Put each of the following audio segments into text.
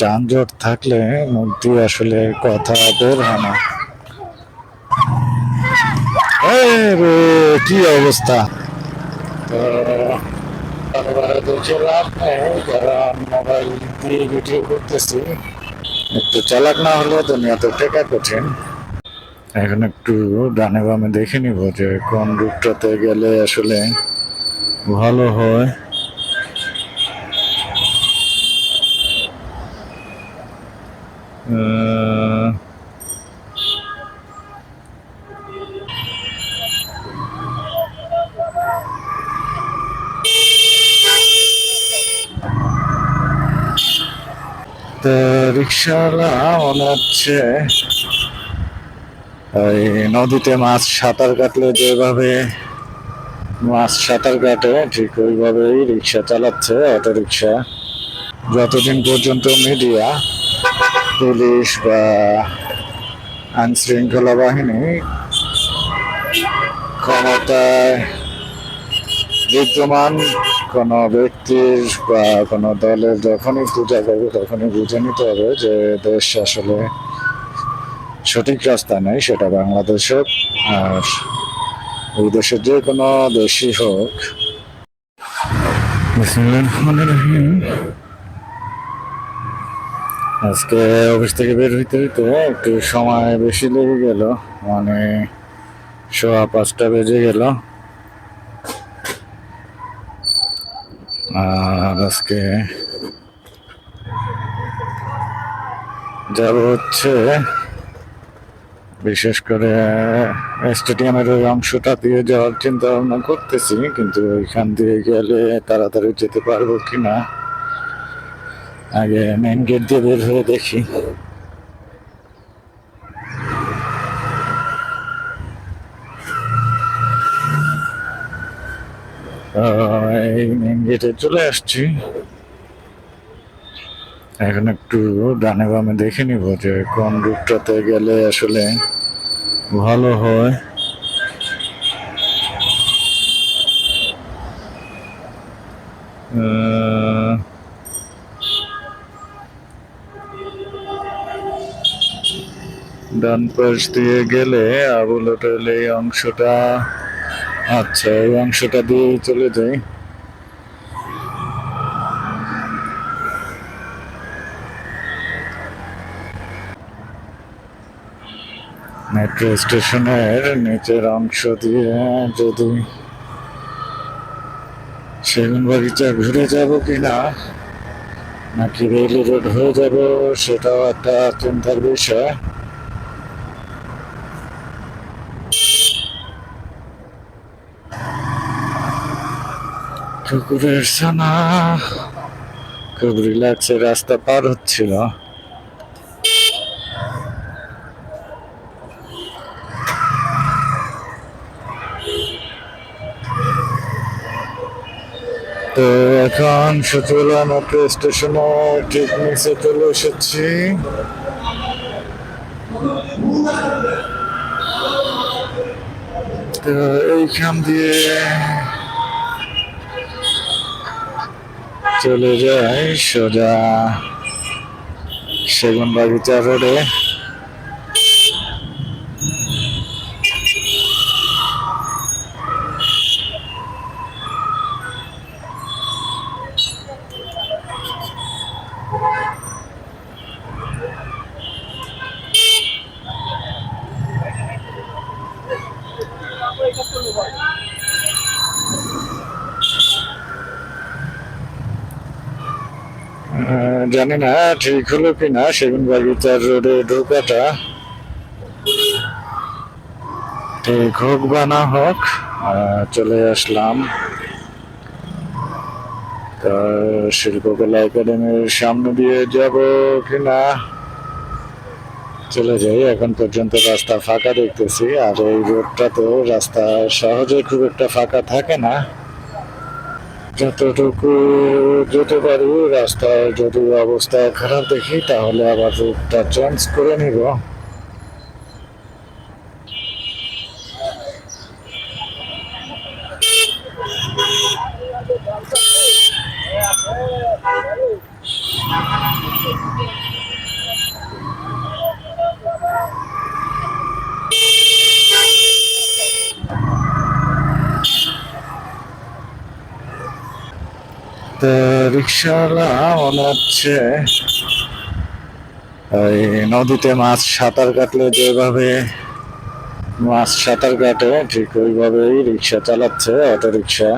যানজট থাকলে দিয়ে আসলে কথা বের হয় না। কি অবস্থা? ভিডিও করতেছি একটু চালাক না হলে দুনিয়াতে টেকা কঠিন। এখন একটু ডানে বামে দেখে নিব যে কোন রুটটাতে গেলে আসলে ভালো হয়। তো রিক্সাওয়ালা মনে হচ্ছে, এই নদীতে মাছ সাঁতার কাটলে যেভাবে, মাছ সাঁতার কাটে, ঠিক ওইভাবেই রিক্সা চালাচ্ছে অটো রিক্সা যতদিন পর্যন্ত মিডিয়া পুলিশ বা আইন শৃঙ্খলা বাহিনী ক্ষমতায় বিদ্যমান কোনো ব্যক্তির বা কোনো দলের যখনই পূজা করবে, তখনই বুঝে নিতে হবে যে দেশ আসলে সঠিক রাস্তা নেই, সেটা বাংলাদেশের আর ওই দেশের যে কোনো দেশই হোক রহমানির রহিম। আজকে অফিস থেকে বের হইতে হইতে একটু সময় বেশি লেগে গেল। মানে সোয়া পাঁচটা বেজে গেল। আর আজকে যাব হচ্ছে বিশেষ করে স্টেডিয়ামের ওই অংশটা দিয়ে যাওয়ার চিন্তা ভাবনা করতেছি, কিন্তু ওইখান দিয়ে গেলে তাড়াতাড়ি যেতে পারব কিনা। আগে মেন গেট দিয়ে বের হয়ে দেখি। এই মেন গেটে চলে আসছি। এখন একটু ডানে বামে দেখে নিব যে কোন রুটটাতে গেলে আসলে ভালো হয়। আহ, ডান পাশ দিয়ে গেলে আবুল হোটেল এই অংশটা আচ্ছা এই অংশটা দিয়ে চলে যাই। মেট্রো স্টেশনের নিচের অংশ দিয়ে যদি সেগুন বাগিচা ঘুরে যাব কিনা, নাকি রেল রোড হয়ে যাব, সেটাও একটা চিন্তার বিষয়। কুকুরের ছানা খুব রিল্যাক্সে রাস্তা পার হচ্ছিল। তো এখন সচিবালয় মেট্রো স্টেশনে ঠিক নিচে চলে এসেছি। তো এইখান দিয়ে চলে যায় সোজা সেগুন বাগিচা রোডে জানি না, ঠিক হলো কিনা, সেগুন বাগিচার রোডে ঢোকাটা। ঠিক হোক বা না হোক চলে আসলাম। শিল্পকলা একাডেমির সামনে দিয়ে যাব কিনা? চলে যাই, এখন পর্যন্ত রাস্তা ফাঁকা দেখতেছি, আর এই রোডটা তো রাস্তা সহজে খুব একটা ফাঁকা থাকে না। যতটুকু যেতে পারি রাস্তায় যদি অবস্থা খারাপ দেখি তাহলে আবার রুটটা চেঞ্জ করে নিব। তো রিক্সাওয়ালা মনে হচ্ছে ওই নদীতে মাছ সাঁতার কাটলে যেভাবে মাছ সাঁতার কাটে, ঠিক ওইভাবেই রিক্সা চালাচ্ছে অটো রিক্সা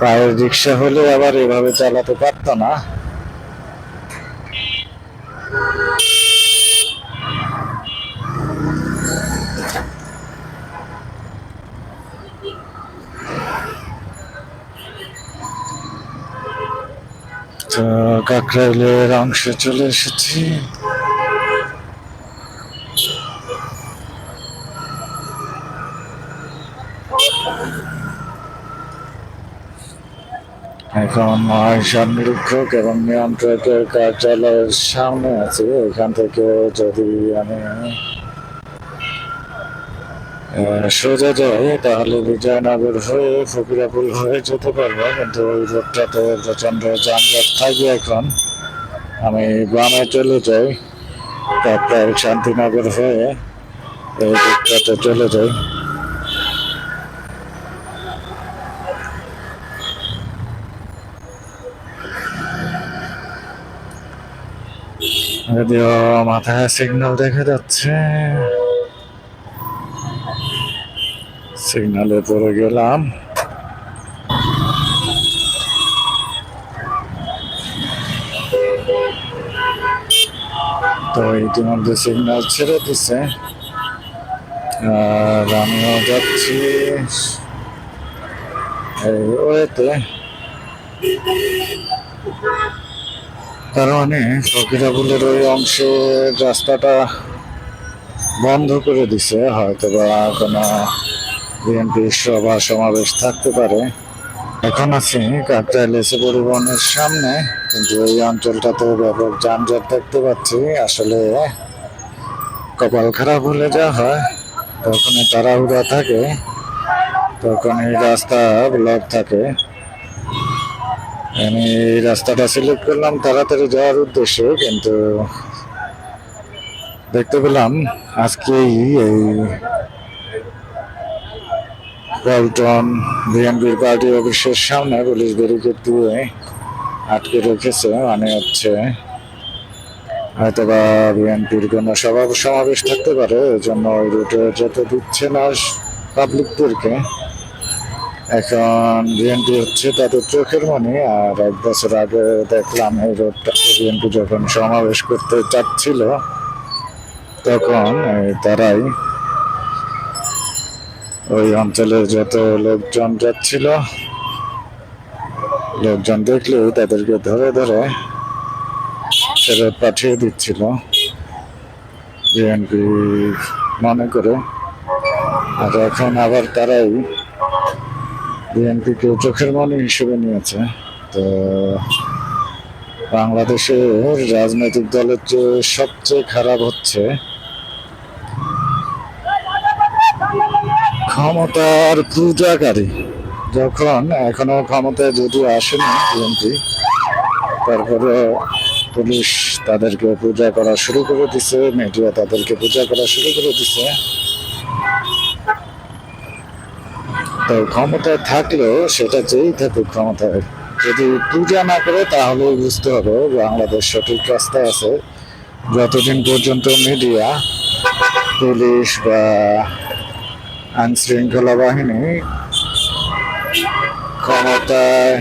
পায়ের রিক্সা হলে আবার এভাবে চালাতে পারতো না। তো কাকরাইলের অংশে চলে এসেছি। এখন নিরীক্ষক এবং নিয়ন্ত্রকের কার্যালয়ের সামনে আছে। এখান থেকে যদি আমি সোজা যাই, তাহলে বিজয়নগর হয়ে ফকিরাপুল হয়ে যেতে পারব, কিন্তু ওই রোডটাতে প্রচণ্ড যানজট থাকবে এখন। আমি বামে চলে যাই, তারপর শান্তিনগর হয়ে এই রোডটাতে চলে যাই। যদিও মাথায় সিগন্যাল দেখা যাচ্ছে। সিগন্যালে পড়ে গেলাম। তো ইতিমধ্যে সিগনাল ছেড়ে দিছে। আর আমিও যাচ্ছি এই ওয়েতে। তার মানে ফকিরাপুলের ওই অংশের রাস্তাটা বন্ধ করে দিছে হয়তো বা কোনো বিএনপি সভা সমাবেশ থাকতে পারে। এখন আছি কাকরাইল এসে পরিবহনের সামনে, কিন্তু এই অঞ্চলটাতে ব্যাপক যানজট দেখতে পাচ্ছি। আসলে কপাল খারাপ হলে যা হয় তখন তাড়াহুড়া থাকে তখন এই রাস্তা ব্লক থাকে। আমি এই রাস্তাটা সিলেক্ট করলাম তাড়াতাড়ি যাওয়ার উদ্দেশ্যে, কিন্তু দেখতে পেলাম আজকেই এই পল্টন বিএনপির পার্টি অফিসের সামনে পুলিশ ব্যারিকেড দিয়ে আটকে রেখেছে মানে হচ্ছে হয়তো বা বিএনপির কোনো সভা সমাবেশ থাকতে পারে ওই জন্য ওই রুটে যেতে দিচ্ছে না পাবলিকদেরকে। এখন বিএনপি হচ্ছে তাদের চোখের মনি, আর এক বছর আগে দেখলাম এই রোডটা, বিএনপি যখন সমাবেশ করতে চাচ্ছিল, তখন তারাই ওই অঞ্চলের যত লোকজন যাচ্ছিল, লোকজন দেখলেও তাদেরকে ধরে ধরে ফেরত পাঠিয়ে দিচ্ছিল। বিএনপি মনে করে। আর এখন আবার তারাই বিএনপিকে চোখের মনি হিসেবে নিয়েছে। তো বাংলাদেশের রাজনৈতিক দলের যে সবচেয়ে খারাপ হচ্ছে ক্ষমতার পূজাকারী যখন এখনও ক্ষমতায় যদিও আসেনি বিএনপি তারপরে পুলিশ তাদেরকে পূজা করা শুরু করে দিছে, মিডিয়া তাদেরকে পূজা করা শুরু করে দিছে। তো ক্ষমতায় থাকলেও সেটা যেই থাকুক ক্ষমতায় যদি পূজা না করে তাহলে বুঝতে হবে বাংলাদেশ সঠিক রাস্তায় আছে। যতদিন পর্যন্ত মিডিয়া, পুলিশ বা আইন শৃঙ্খলা বাহিনী ক্ষমতায়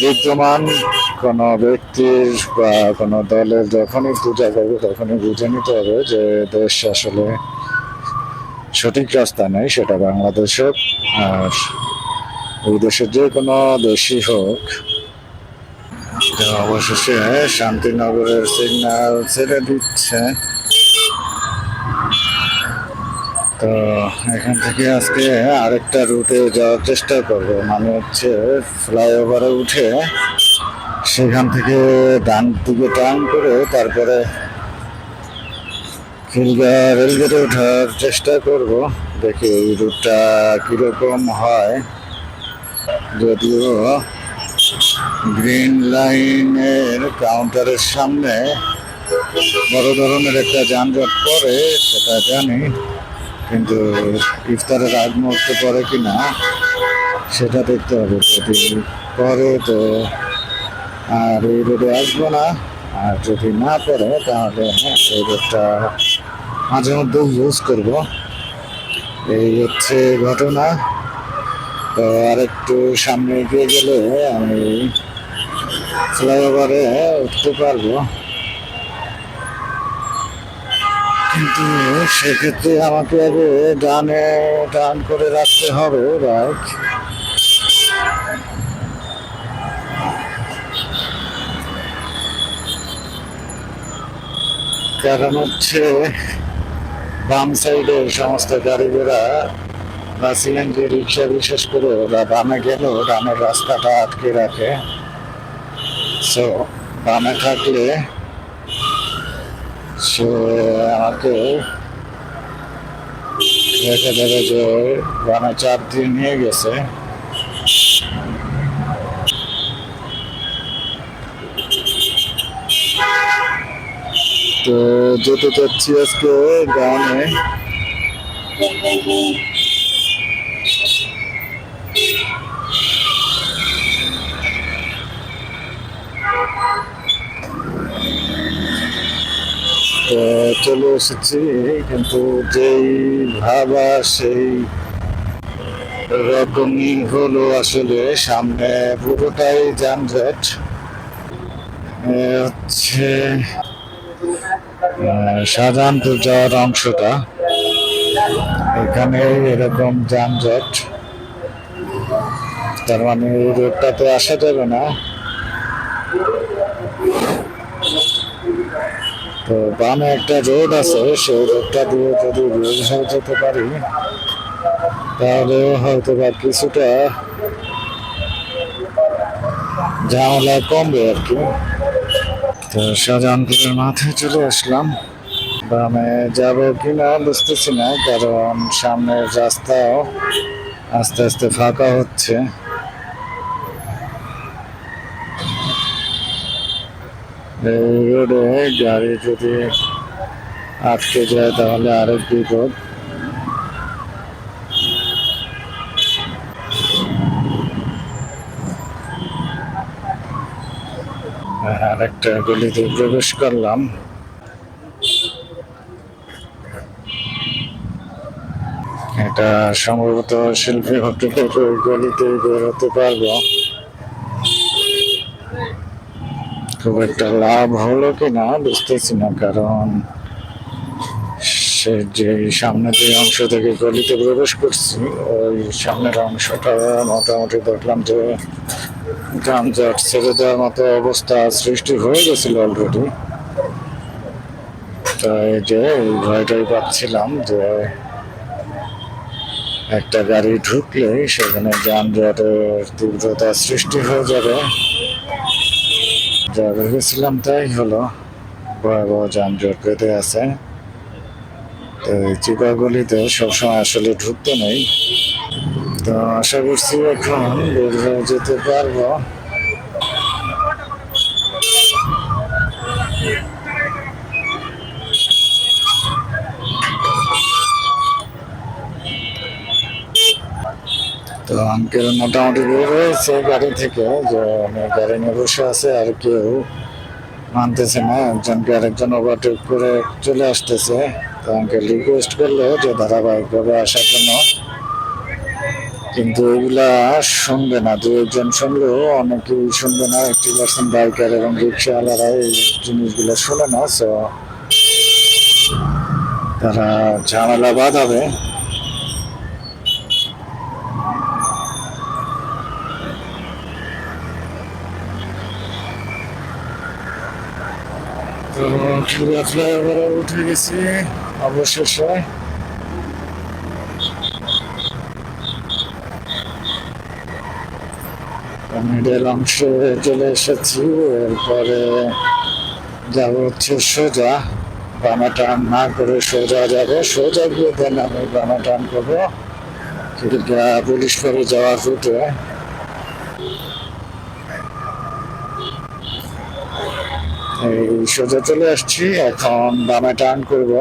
বিদ্যমান কোন ব্যক্তির বা কোন দলের যখনই পূজা করবে, তখনই বুঝে নিতে হবে যে দেশ আসলে সঠিক রাস্তা নেই, সেটা বাংলাদেশ হোক আর ওই দেশের যে কোনো দেশই হোক অবশেষে শান্তিনগরের সিগন্যাল ছেড়ে দিচ্ছে। তো এখান থেকে আজকে আরেকটা রুটে যাওয়ার চেষ্টা করব। মানে হচ্ছে ফ্লাইওভারে উঠে সেখান থেকে ডান দিকে টার্ন করে তারপরে খিলগা রেলগেটে ওঠার চেষ্টা করব। দেখি এই রুটটা কীরকম হয়। যদিও গ্রিন লাইনের কাউন্টারের সামনে বড় ধরনের একটা যানজট পড়ে, সেটা জানি। কিন্তু ইফতারের আগ মুহূর্তে পরে কি না, সেটা দেখতে হবে যদি পরে তো আর এই রোডে আসব না, আর যদি না করে তাহলে হ্যাঁ এই রোডটা মাঝে মধ্যে ইউজ করব। এই হচ্ছে ঘটনা। তো আর একটু সামনে এগিয়ে গেলে আমি ফ্লাইওভারে উঠতে পারব। কিন্তু সেক্ষেত্রে আমাকে আগে ডানে, ডান করে রাখতে হবে বাইক কারণ হচ্ছে বাম সাইডে সমস্ত গাড়ি ঘোড়া বা সিএনজি রিক্সা বিশেষ করে ওরা বামে গেলেও ডানের রাস্তাটা আটকে রাখে। সো বামে থাকলে সে আমাকে দেখা যাবে যে বানা চাপ দিয়ে নিয়ে গেছে। তো যেতে চাচ্ছি আজকে গ্রামে। চলে এসেছি। কিন্তু যেই ভাবা, সেই রকমই হলো আসলে। সামনে পুরোটাই যানজট। হচ্ছে শাহজাহানপুর যাওয়ার অংশটা। এখানে এরকম যানজট। তার মানে রোডটাতে আসা যাবে না। তো বামে একটা রোড আছে, সেই রোডটা দিয়ে যদি হয়ে যেতে পারি, তাহলে হয়তো বা কিছুটা ঝামেলা কমবে আর কি। তো শাহজাহানপুরের মাথায় চলে আসলাম। বামে যাব কিনা বুঝতেছি না, কারণ সামনের রাস্তাও আস্তে আস্তে ফাঁকা হচ্ছে। রোডে গাড়ি যদি আটকে যায় তাহলে আরেক বিপদ। আরেকটা গলিতে প্রবেশ করলাম। এটা সম্ভবত শিল্পী ওই গলিতে বেরোতে পারব। খুব একটা লাভ হলো কিনা বুঝতেছি না, কারণ সে যে সামনে যে অংশ থেকে গলিতে প্রবেশ করছি, ওই সামনের অংশটা মোটামুটি দেখলাম যে যানজট ছেড়ে দেওয়ার মতো অবস্থা সৃষ্টি হয়ে গেছিল অলরেডি তাই যে ভয়টাই পাচ্ছিলাম যে একটা গাড়ি ঢুকলেই সেখানে যানজটের তীব্রতা সৃষ্টি হয়ে যাবে। যা ভেবেছিলাম তাই হলো ভয়াবহ যানজট পেতে আছে। তো এই চিকাগুলিতে সবসময় আসলে ঢুকতে নেই। তো আশা করছি এখন বের হয়ে যেতে পারব। তো আঙ্কেল মোটামুটি বের হয়েছে গাড়ি থেকে যে আমি গাড়ি নিয়ে বসে আছে আর কেউ মানতেছে না। একজনকে আরেকজন ওভারটেক করে চলে আসতেছে। তো আঙ্কেল রিকোয়েস্ট করল যে ধারাবাহিকভাবে আসার জন্য। কিন্তু এগুলা শুনবে না। দু একজন শুনলেও অনেকেই শুনবে না। এইটি পার্সেন্ট বাইকার এবং রিক্সাওয়ালারা এই জিনিসগুলো শুনে না সো তারা ঝামেলা বাঁধাবে। উঠে গেছি অবশেষে মিডল অংশে চলে এসেছি এরপরে যাব হচ্ছে সোজা বামা টান না করে সোজা যাবে সোজা গিয়ে দেন আমি বামা টান করব পুলিশ করে যাওয়া রুটে এই সোজা চলে আসছি, এখন দামে টার্ন করব।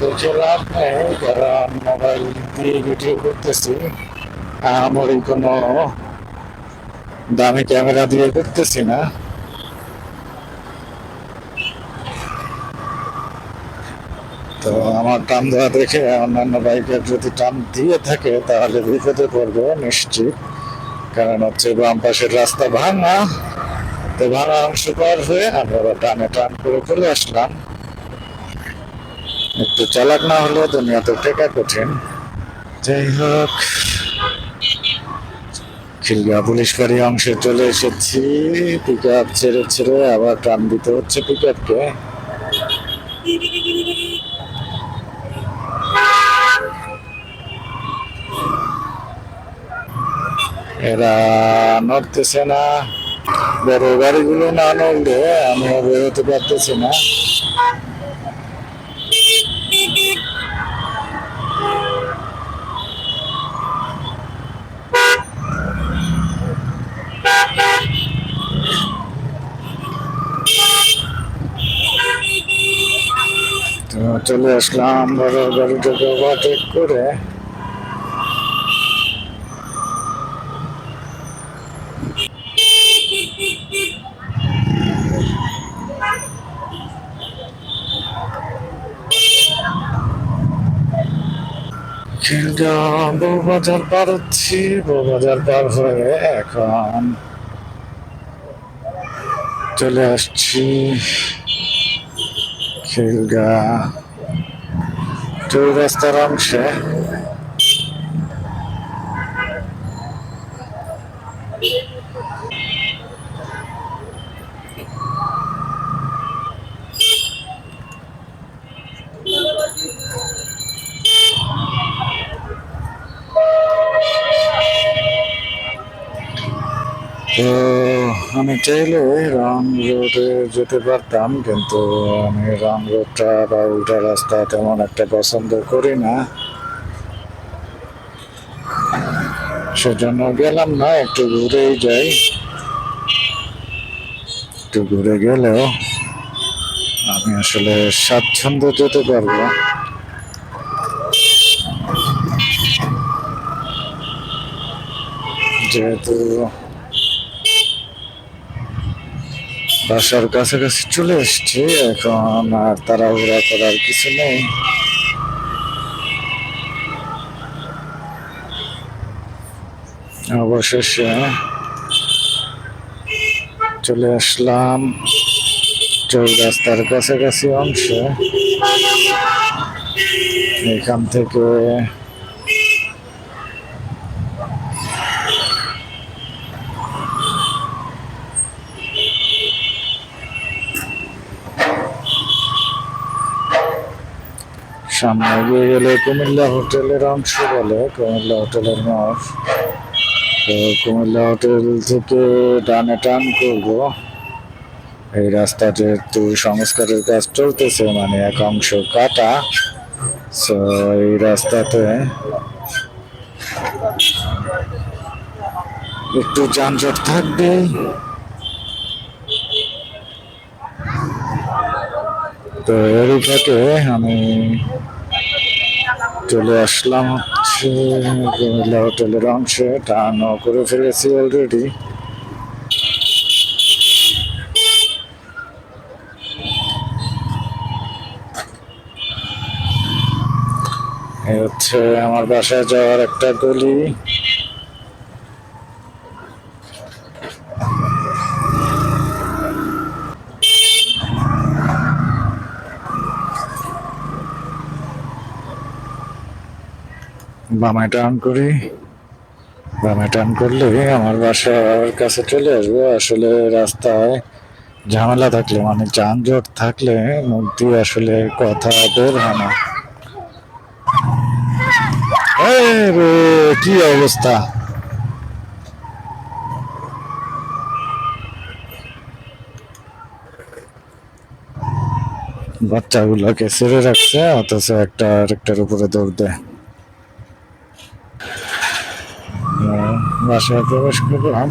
দেখে লাভ মোবাইল দিয়ে কোনো দামি ক্যামেরা দিয়ে করতেছি না। আমার টান দেওয়া দেখে অন্যান্য বাইকের যদি টান দিয়ে থাকে, তাহলে বিপদে পড়ব নিশ্চিত। কারণ হচ্ছে বাম পাশের রাস্তা ভাঙা, তো ভাঙা অংশ পার হয়ে আমরা টানে টান করে চলে আসলাম। একটু চালাক না হলে দুনিয়াতে টেকা কঠিন। যাই হোক খিলগা পুলিশ ফাঁড়ি অংশে চলে এসেছি। পিক আপ ছেড়ে ছেড়ে আবার টান দিতে হচ্ছে পিক আপকে এরা নড়তেছে না। বড় গাড়িগুলো না নড়লে আমিও বেরোতে পারতেছি না। চলে আসলাম বড় গাড়িটাকে ওভারটেক করে খিলগা বউবাজার পার হচ্ছি বউবাজার পার হয়ে এখন চলে আসছি খিলগা চৌরাস্তার অংশে। চাইলে রং রোডে যেতে পারতাম, কিন্তু আমি রং রোডটা বা উল্টা রাস্তা তেমন একটা পছন্দ করি না। সেজন্য গেলাম না, একটু ঘুরেই যাই। একটু ঘুরে গেলেও আমি আসলে স্বাচ্ছন্দ্য যেতে পারব। যেহেতু বাসার কাছাকাছি চলে এসছি, এখন আর তাড়াহুড়া করার কিছু নেই। অবশেষে চলে আসলাম চৌরাস্তার কাছাকাছি অংশে। এখান থেকে সামনে এগিয়ে গেলে কুমিল্লা হোটেলের অংশ বলে কুমিল্লা হোটেলের মোড় তো কুমিল্লা হোটেল থেকে ডানে টান করব। এই রাস্তাতে একটু সংস্কারের কাজ চলতেছে মানে এক অংশ কাটা সো এই রাস্তাতে একটু যানজট থাকবে। তো এরই ফাঁকে আমি চলে আসলাম হচ্ছে কুমিল্লা হোটেলের অংশে। টানও করে ফেলেছি অলরেডি হচ্ছে আমার বাসায় যাওয়ার একটা গলি। বামায় টান করি। বামায় টান করলে আমার বাসার কাছে চলে আসব। আসলে রাস্তায় ঝামেলা থাকলে মানে যানজট থাকলে মুখ আসলে কথা বের হয় না। কি অবস্থা? বাচ্চাগুলোকে ছেড়ে রাখছে, অথচ একটা আরেকটার উপরে দৌড় দেয়। বাসায় প্রবেশ করলাম।